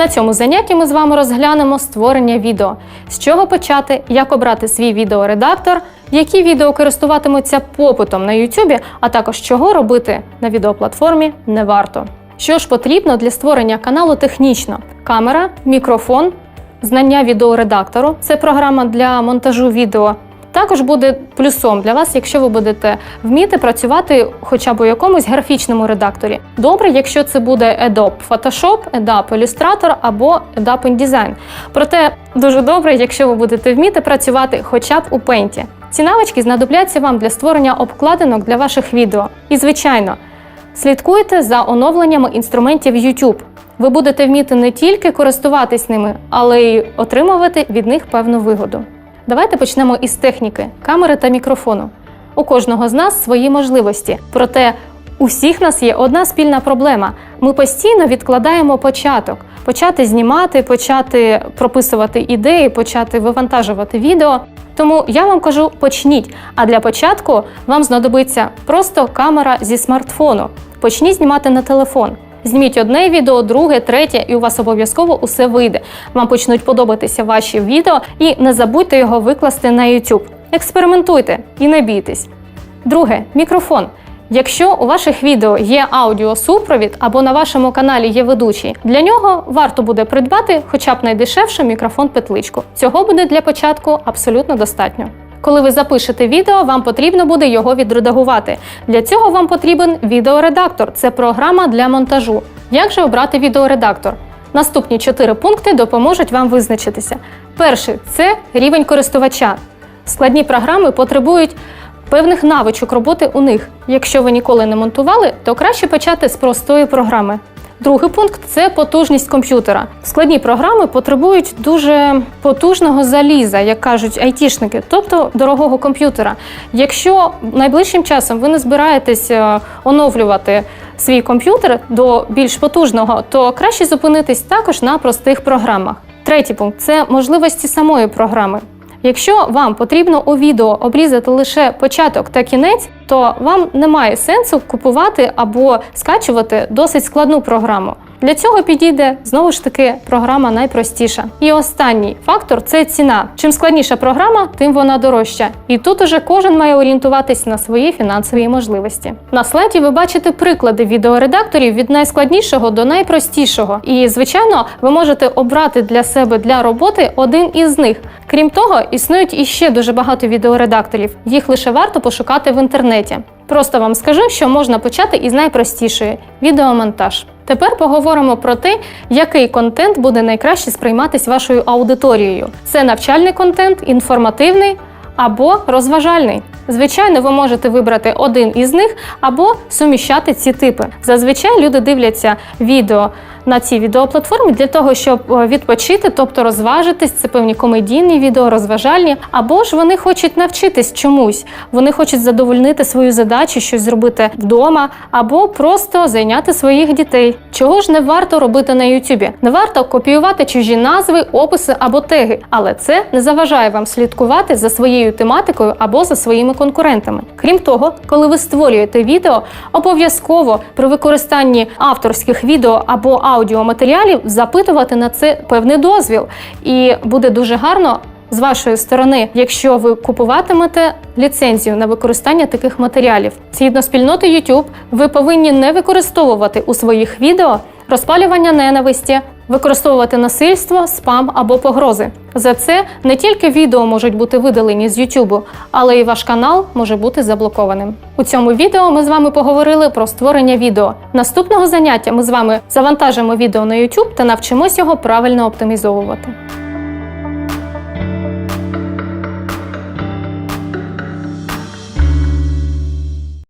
На цьому занятті ми з вами розглянемо створення відео, з чого почати, як обрати свій відеоредактор, які відео користуватимуться попитом на YouTube, а також чого робити на відеоплатформі не варто. Що ж потрібно для створення каналу технічно: камера, мікрофон, знання відеоредактору це програма для монтажу відео. Також буде плюсом для вас, якщо ви будете вміти працювати хоча б у якомусь графічному редакторі. Добре, якщо це буде Adobe Photoshop, Adobe Illustrator або Adobe InDesign. Проте дуже добре, якщо ви будете вміти працювати хоча б у Paint. Ці навички знадобляться вам для створення обкладинок для ваших відео. І, звичайно, слідкуйте за оновленнями інструментів YouTube. Ви будете вміти не тільки користуватись ними, але й отримувати від них певну вигоду. Давайте почнемо із техніки камери та мікрофону. У кожного з нас свої можливості, проте у всіх нас є одна спільна проблема. Ми постійно відкладаємо початок, почати знімати, почати прописувати ідеї, почати вивантажувати відео. Тому я вам кажу, почніть. А для початку вам знадобиться просто камера зі смартфону. Почніть знімати на телефон. Зніміть одне відео, друге, третє, і у вас обов'язково усе вийде. Вам почнуть подобатися ваші відео, і не забудьте його викласти на YouTube. Експериментуйте і не бійтесь. Друге мікрофон. Якщо у ваших відео є аудіосупровід або на вашому каналі є ведучий, для нього варто буде придбати хоча б найдешевше мікрофон-петличку. Цього буде для початку абсолютно достатньо. Коли ви запишете відео, вам потрібно буде його відредагувати. Для цього вам потрібен відеоредактор. Це програма для монтажу. Як же обрати відеоредактор? Наступні чотири пункти допоможуть вам визначитися. Перший це рівень користувача. Складні програми потребують певних навичок роботи у них. Якщо ви ніколи не монтували, то краще почати з простої програми. Другий пункт це потужність комп'ютера. Складні програми потребують дуже потужного заліза, як кажуть айтішники, тобто дорогого комп'ютера. Якщо найближчим часом ви не збираєтесь е, оновлювати свій комп'ютер до більш потужного, то краще зупинитись також на простих програмах. Третій пункт це можливості самої програми. Якщо вам потрібно у відео обрізати лише початок та кінець, то вам немає сенсу купувати або скачувати досить складну програму. Для цього підійде знову ж таки програма найпростіша. І останній фактор це ціна. Чим складніша програма, тим вона дорожча. І тут уже кожен має орієнтуватись на свої фінансові можливості. На слайді ви бачите приклади відеоредакторів від найскладнішого до найпростішого. І, звичайно, ви можете обрати для себе для роботи один із них. Крім того, існують іще дуже багато відеоредакторів. Їх лише варто пошукати в інтернеті. Просто вам скажу, що можна почати із найпростішої відеомонтаж. Тепер поговоримо про те, який контент буде найкраще сприйматись вашою аудиторією. Це навчальний контент, інформативний або розважальний. Звичайно, ви можете вибрати один із них або суміщати ці типи. Зазвичай люди дивляться відео на цій відеоплатформі для того, щоб е, відпочити, тобто розважитись. Це певні комедійні відео, розважальні, або ж вони хочуть навчитись чомусь. Вони хочуть задовольнити свою задачу, щось зробити вдома, або просто зайняти своїх дітей. Чого ж не варто робити на Ютубі? Не варто копіювати чужі назви, описи або теги, але це не заважає вам слідкувати за своєю тематикою або за своїми конкурентами. Крім того, коли ви створюєте відео, обов'язково при використанні авторських відео або аудіоматеріалів запитувати на це певний дозвіл, і буде дуже гарно. З вашої сторони, якщо ви купуватимете ліцензію на використання таких матеріалів, згідно спільноти YouTube, ви повинні не використовувати у своїх відео розпалювання ненависті, використовувати насильство, спам або погрози. За це не тільки відео можуть бути видалені з YouTube, але й ваш канал може бути заблокованим. У цьому відео ми з вами поговорили про створення відео. Наступного заняття ми з вами завантажимо відео на YouTube та навчимось його правильно оптимізовувати.